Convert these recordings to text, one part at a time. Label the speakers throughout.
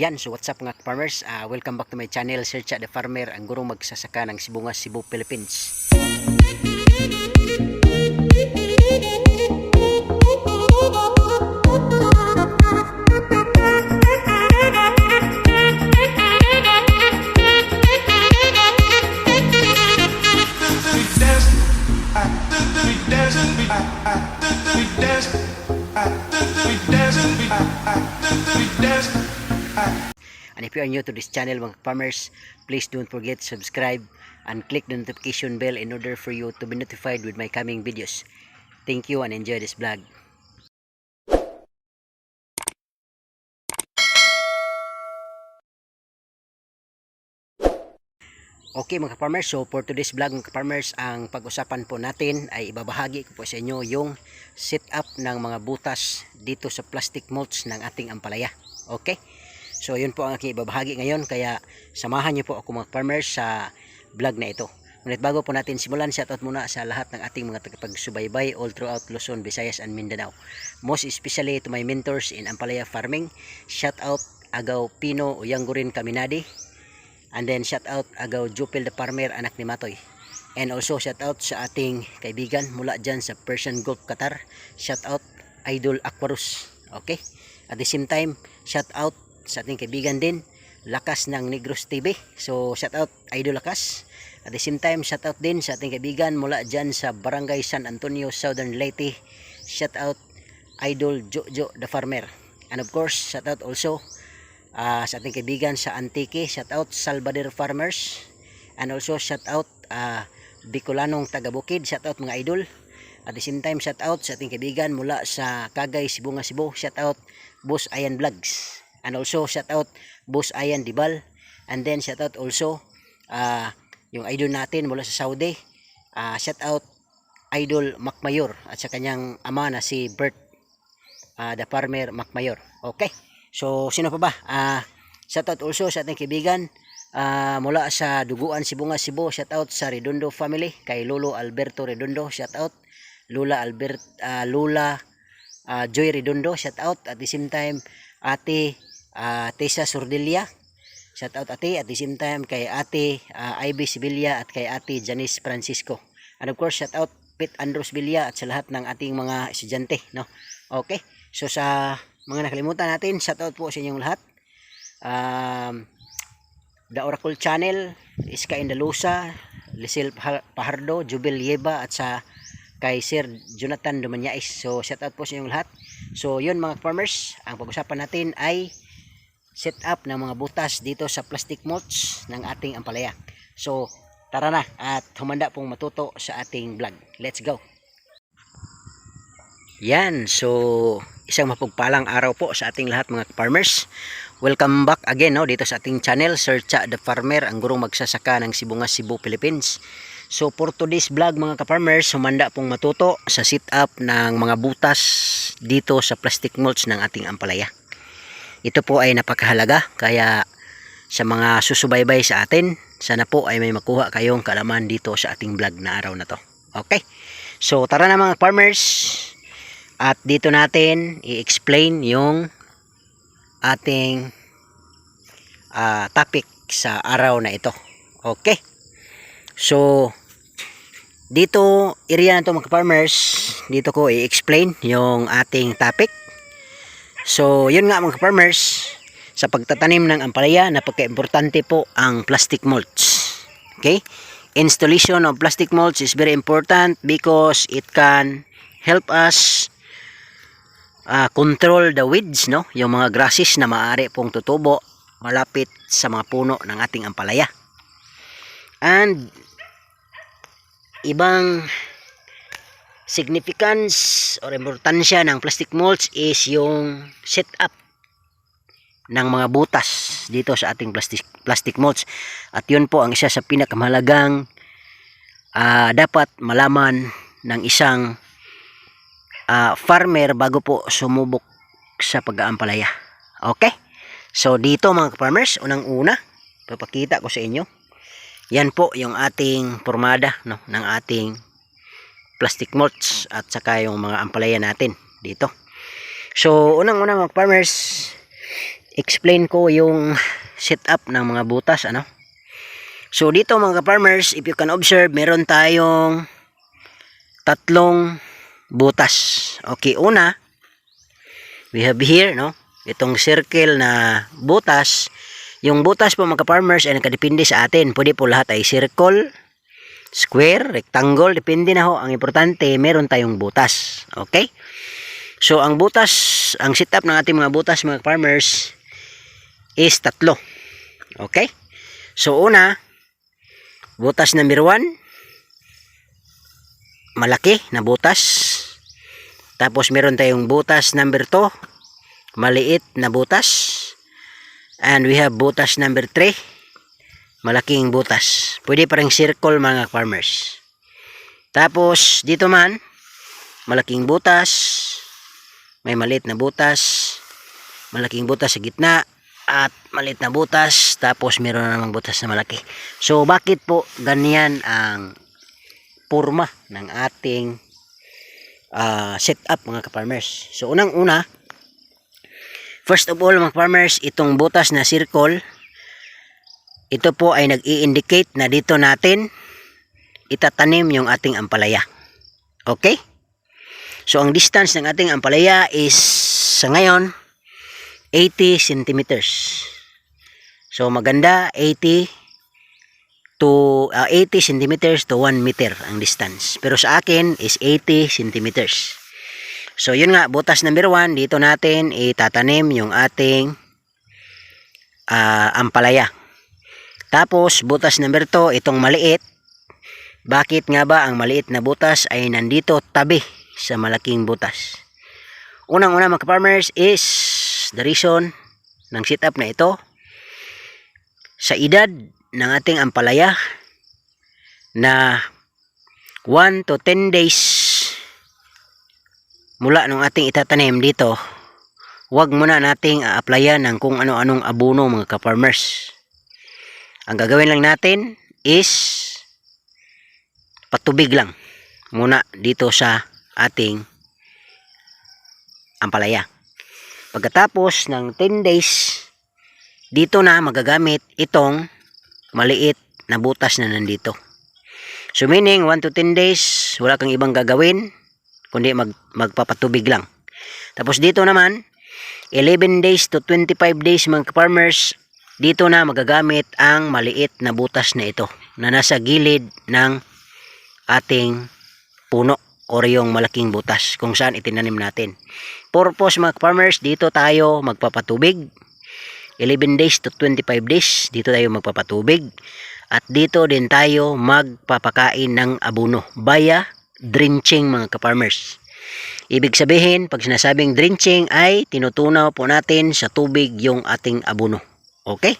Speaker 1: Yan, so what's up mga farmers? Uh, welcome back to my channel, Search the Farmer, ang gurong magsasaka ng Sibungas, Cebu, Philippines. And if you are new to this channel mga farmers, please don't forget to subscribe and click the notification bell in order for you to be notified with my coming videos. Thank you and enjoy this vlog. Okay mga farmers, so for today's vlog mga farmers, ang pag-usapan po natin ay ibabahagi ko po sa inyo yung setup ng mga butas dito sa plastic mulch ng ating ampalaya. Okay? So yun po ang aking ibabahagi ngayon kaya samahan niyo po ako mga farmers sa vlog na ito. Ngunit bago po natin simulan, shoutout muna sa lahat ng ating mga tagapagsubaybay all throughout Luzon, Visayas and Mindanao. Most especially to my mentors in Ampalaya Farming. Shoutout Agaw Pino Uyanggurin Kaminadi. And then shout out Agaw Jupil the Farmer anak ni Matoy. And also shout out sa ating kaibigan mula dyan sa Persian Gulf Qatar. Shout out Idol Aquarus. Okay? At the same time, shout out sa ating kaibigan din Lakas ng Negros TV. So shout out Idol Lakas. At the same time, shout out din sa ating kaibigan mula dyan sa Barangay San Antonio, Southern Leyte. Shout out Idol Jojo the Farmer. And of course, shout out also uh, sa ating kaibigan sa Antique. Shout out Salvador Farmers. And also shout out uh, Bicolanong Tagabukid. Shout out mga idol. At the same time, shout out sa ating kaibigan mula sa Kagay, Sibunga, Cebu. Shout out Boss Ayan Vlogs. And also shout out Boss Ayan Dibal. And then shout out also uh, yung idol natin mula sa Saudi. Uh, shout out Idol Macmayor at sa kanyang ama na si Bert uh, the Farmer Macmayor. Okay. So sino pa ba? Uh, shout out also sa ating kaibigan uh, mula sa Duguan Sibunga Cebu. Shout out sa Redondo family kay Lolo Alberto Redondo. Shout out Lula Albert uh, Lula uh, Joy Redondo. Shout out at the same time Ate uh, Tessa Sordelia. Shout out ate at the same time kay ate uh, Ivy Sibilia at kay ate Janice Francisco. And of course shout out Pete Andros Bilia at sa lahat ng ating mga estudyante. No? Okay. So sa mga nakalimutan natin, shout out po sa inyong lahat. Um, The Oracle Channel, Iska Indalusa, Lisel Pahardo, Jubil Yeba at sa kay Sir Jonathan Dumanyais. So shout out po sa inyong lahat. So yun mga farmers, ang pag-usapan natin ay set up ng mga butas dito sa plastic mulch ng ating ampalaya. So tara na at humanda pong matuto sa ating vlog. Let's go! Yan, so isang mapagpalang araw po sa ating lahat mga farmers. Welcome back again no, dito sa ating channel, Searcha the Farmer, ang gurong magsasaka ng Sibungas, Cebu, Philippines. So for today's vlog mga ka-farmers, humanda pong matuto sa sit-up ng mga butas dito sa plastic mulch ng ating ampalaya. Ito po ay napakahalaga, kaya sa mga susubaybay sa atin, sana po ay may makuha kayong kalaman dito sa ating vlog na araw na to. Okay? So tara na mga farmers, at dito natin i-explain yung ating uh, topic sa araw na ito. Okay. So, dito, area na to mga farmers, dito ko i-explain yung ating topic. So, yun nga mga farmers, sa pagtatanim ng ampalaya, napaka-importante po ang plastic mulch. Okay? Installation of plastic mulch is very important because it can help us uh, control the weeds, no? Yung mga grasses na maaari pong tutubo malapit sa mga puno ng ating ampalaya. And ibang significance or importansya ng plastic mulch is yung setup ng mga butas dito sa ating plastic plastic mulch. At yun po ang isa sa pinakamahalagang uh, dapat malaman ng isang uh, farmer bago po sumubok sa pag-aampalaya. Okay? So dito mga farmers, unang-una, papakita ko sa inyo. Yan po yung ating formada no, ng ating plastic mulch at saka yung mga ampalaya natin dito. So unang-una mga farmers, explain ko yung setup ng mga butas ano. So dito mga farmers, if you can observe, meron tayong tatlong butas. Okay, una, we have here, no? Itong circle na butas. Yung butas po mga farmers ay nakadepende sa atin. Pwede po lahat ay circle, square, rectangle, depende na ho. Ang importante, meron tayong butas. Okay? So, ang butas, ang setup ng ating mga butas mga farmers is tatlo. Okay? So, una, butas number 1, malaki na butas. Tapos, meron tayong butas number 2, maliit na butas. And we have butas number 3, malaking butas. Pwede pa rin circle mga farmers. Tapos, dito man, malaking butas, may maliit na butas, malaking butas sa gitna, at maliit na butas, tapos meron na namang butas na malaki. So, bakit po ganyan ang purma ng ating ah, setup mga farmers So, unang-una, first of all mga farmers, itong butas na circle, ito po ay nag-i-indicate na dito natin itatanim yung ating ampalaya. Okay? So, ang distance ng ating ampalaya is sa ngayon 80 centimeters. So, maganda 80 to uh, 80 centimeters to 1 meter ang distance. Pero sa akin is 80 centimeters. So, yun nga, butas number 1, dito natin itatanim yung ating ah, ampalaya. Tapos, butas number 2, itong maliit. Bakit nga ba ang maliit na butas ay nandito tabi sa malaking butas? Unang-una mga farmers is the reason ng setup na ito sa edad ng ating ampalaya na 1 to 10 days mula nung ating itatanim dito huwag muna nating a-applyan ng kung ano-anong abono mga ka-farmers ang gagawin lang natin is patubig lang muna dito sa ating ampalaya. Pagkatapos ng 10 days, dito na magagamit itong maliit na butas na nandito. So meaning 1 to 10 days, wala kang ibang gagawin, kundi mag, magpapatubig lang. Tapos dito naman, 11 days to 25 days mga farmers, dito na magagamit ang maliit na butas na ito na nasa gilid ng ating puno or yung malaking butas kung saan itinanim natin. Purpose mga farmers, dito tayo magpapatubig. 11 days to 25 days, dito tayo magpapatubig. At dito din tayo magpapakain ng abono via drenching mga ka-farmers. Ibig sabihin, pag sinasabing drenching ay tinutunaw po natin sa tubig yung ating abono. Okay?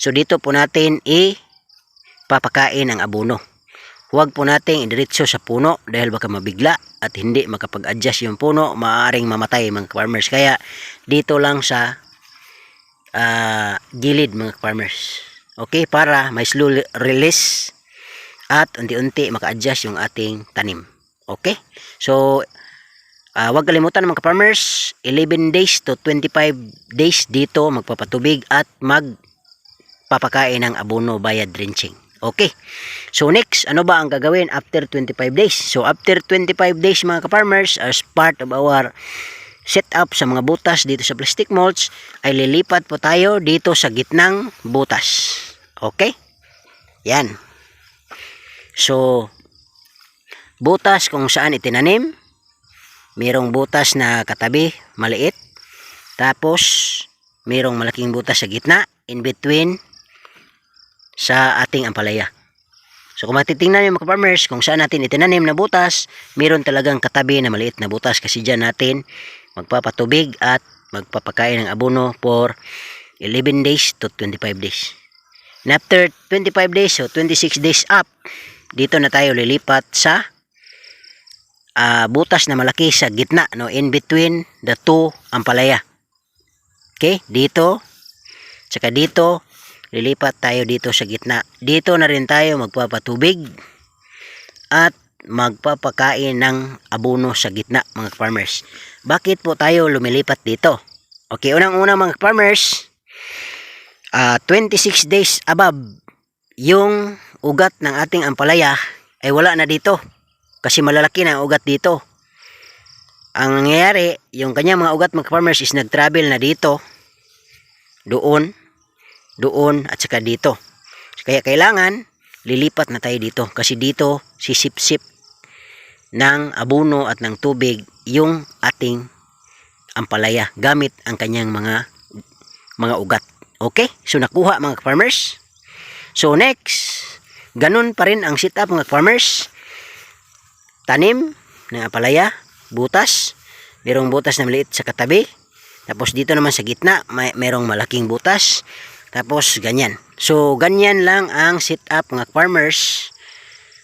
Speaker 1: So dito po natin i-papakain ang abono. Huwag po nating idiretso sa puno dahil baka mabigla at hindi makapag-adjust yung puno, maaaring mamatay mga farmers. Kaya dito lang sa ah, gilid mga farmers. Okay, para may slow release at unti-unti maka-adjust yung ating tanim. Okay? So, ah, huwag kalimutan mga farmers 11 days to 25 days dito magpapatubig at magpapakain ng abono via drenching. Okay. So next, ano ba ang gagawin after 25 days? So after 25 days mga ka-farmers, as part of our setup sa mga butas dito sa plastic mulch, ay lilipat po tayo dito sa gitnang butas. Okay? Yan. So, butas kung saan itinanim, mayroong butas na katabi, maliit, tapos mayroong malaking butas sa gitna, in between sa ating ampalaya. So kung matitingnan niyo mga farmers kung saan natin itinanim na butas, meron talagang katabi na maliit na butas kasi dyan natin magpapatubig at magpapakain ng abono for 11 days to 25 days. And after 25 days o 26 days up, dito na tayo lilipat sa ah, butas na malaki sa gitna, no, in between the two ampalaya. Okay, dito, tsaka dito, lilipat tayo dito sa gitna. Dito na rin tayo magpapatubig at magpapakain ng abono sa gitna mga farmers. Bakit po tayo lumilipat dito? Okay, unang-una mga farmers, ah, 26 days above yung ugat ng ating ampalaya ay wala na dito kasi malalaki na ang ugat dito ang nangyayari yung kanyang mga ugat mga farmers is nag-travel na dito doon doon at saka dito kaya kailangan lilipat na tayo dito kasi dito sisip-sip ng abono at ng tubig yung ating ampalaya gamit ang kanyang mga mga ugat. Okay? So nakuha mga farmers. So next, ganun pa rin ang setup mga farmers. Tanim ng ampalaya, butas, merong butas na maliit sa katabi. Tapos dito naman sa gitna, may merong malaking butas. Tapos ganyan. So ganyan lang ang setup mga farmers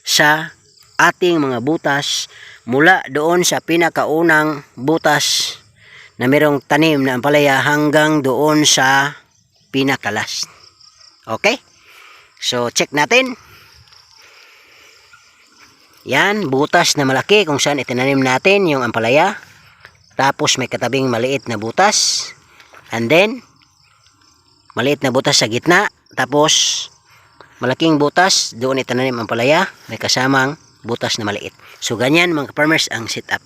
Speaker 1: sa ating mga butas mula doon sa pinakaunang butas na merong tanim na ampalaya hanggang doon sa pinakalas. Okay? So, check natin. Yan, butas na malaki kung saan itinanim natin yung ampalaya. Tapos may katabing maliit na butas. And then, maliit na butas sa gitna. Tapos, malaking butas, doon itinanim ang palaya. May kasamang butas na maliit. So, ganyan mga farmers ang setup.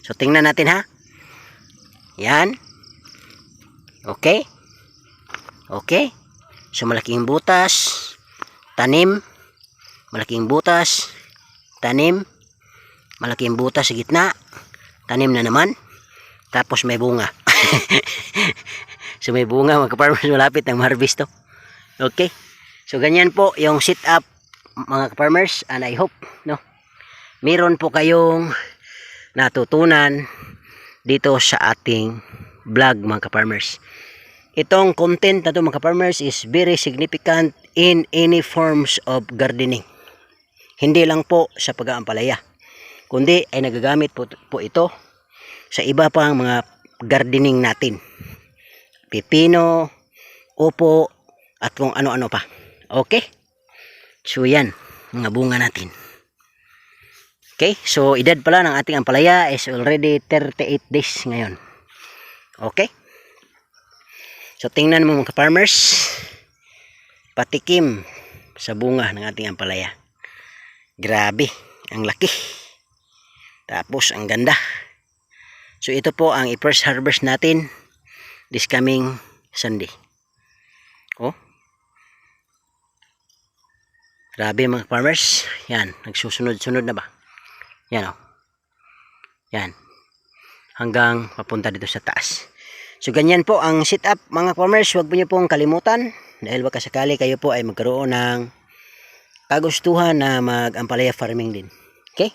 Speaker 1: So, tingnan natin ha. Yan. Okay. Okay. So, malaking butas, tanim, malaking butas, tanim, malaking butas sa gitna, tanim na naman, tapos may bunga. so, may bunga mga farmers malapit ng harvest to. Okay. So, ganyan po yung setup mga farmers and I hope no meron po kayong natutunan dito sa ating vlog mga farmers itong content na to mga farmers is very significant in any forms of gardening hindi lang po sa pag-aampalaya kundi ay nagagamit po, po ito sa iba pang mga gardening natin pipino upo at kung ano-ano pa okay So yan, mga bunga natin. Okay, so edad pala ng ating ampalaya is already 38 days ngayon. Okay? So tingnan mo mga farmers, patikim sa bunga ng ating ampalaya. Grabe, ang laki. Tapos ang ganda. So ito po ang i-first harvest natin this coming Sunday. Oh, Grabe mga farmers. Yan, nagsusunod-sunod na ba? Yan. Oh. Yan. Hanggang papunta dito sa taas. So ganyan po ang setup mga farmers. Huwag po niyo pong kalimutan. Dahil baka sakali kayo po ay magkaroon ng kagustuhan na mag-ampalaya farming din. Okay?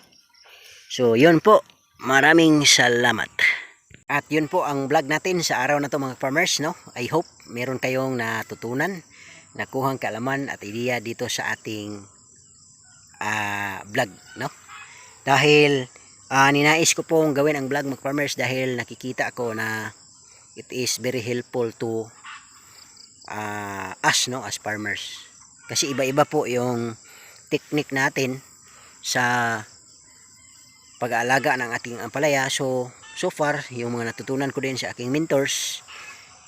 Speaker 1: So yun po. Maraming salamat. At yun po ang vlog natin sa araw na to mga farmers. No? I hope meron kayong natutunan nakuhang kaalaman at ideya dito sa ating uh, vlog no dahil uh, ninais ko pong gawin ang vlog mag farmers dahil nakikita ko na it is very helpful to uh, us no as farmers kasi iba-iba po yung technique natin sa pag-aalaga ng ating ampalaya. So so far yung mga natutunan ko din sa aking mentors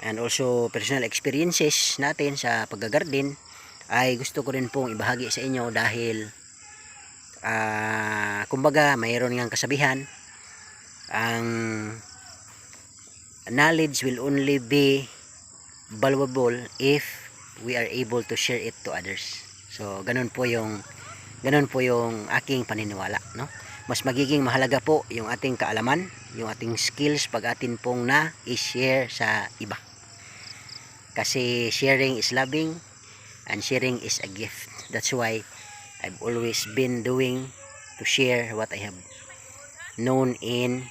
Speaker 1: and also personal experiences natin sa paggagarden ay gusto ko rin pong ibahagi sa inyo dahil uh, kumbaga mayroon ngang kasabihan. Ang knowledge will only be valuable if we are able to share it to others so ganun po yung ganun po yung aking paniniwala no? Mas magiging mahalaga po yung ating kaalaman yung ating skills pag atin pong na i-share sa iba. Kasi sharing is loving and sharing is a gift. That's why I've always been doing to share what I have known in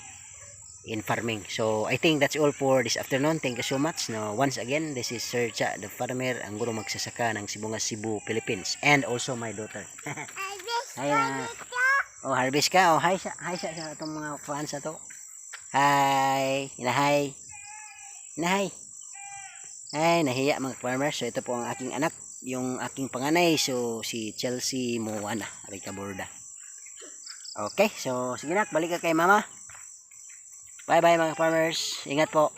Speaker 1: in farming. So I think that's all for this afternoon. Thank you so much. No once again this is Sir Cha the farmer ang guro magsasaka ng Sibungas Cebu Philippines. And also my daughter. Hi na oh harvest ka? Oh hi sa hi sa sa itong mga fans na to. Hi. Na hi. Na hi. Ay nahiya mga farmers so ito po ang aking anak yung aking panganay. So si Chelsea Moana Rica Borda. Okay so sige nak balik ka kay mama bye bye mga farmers. Ingat po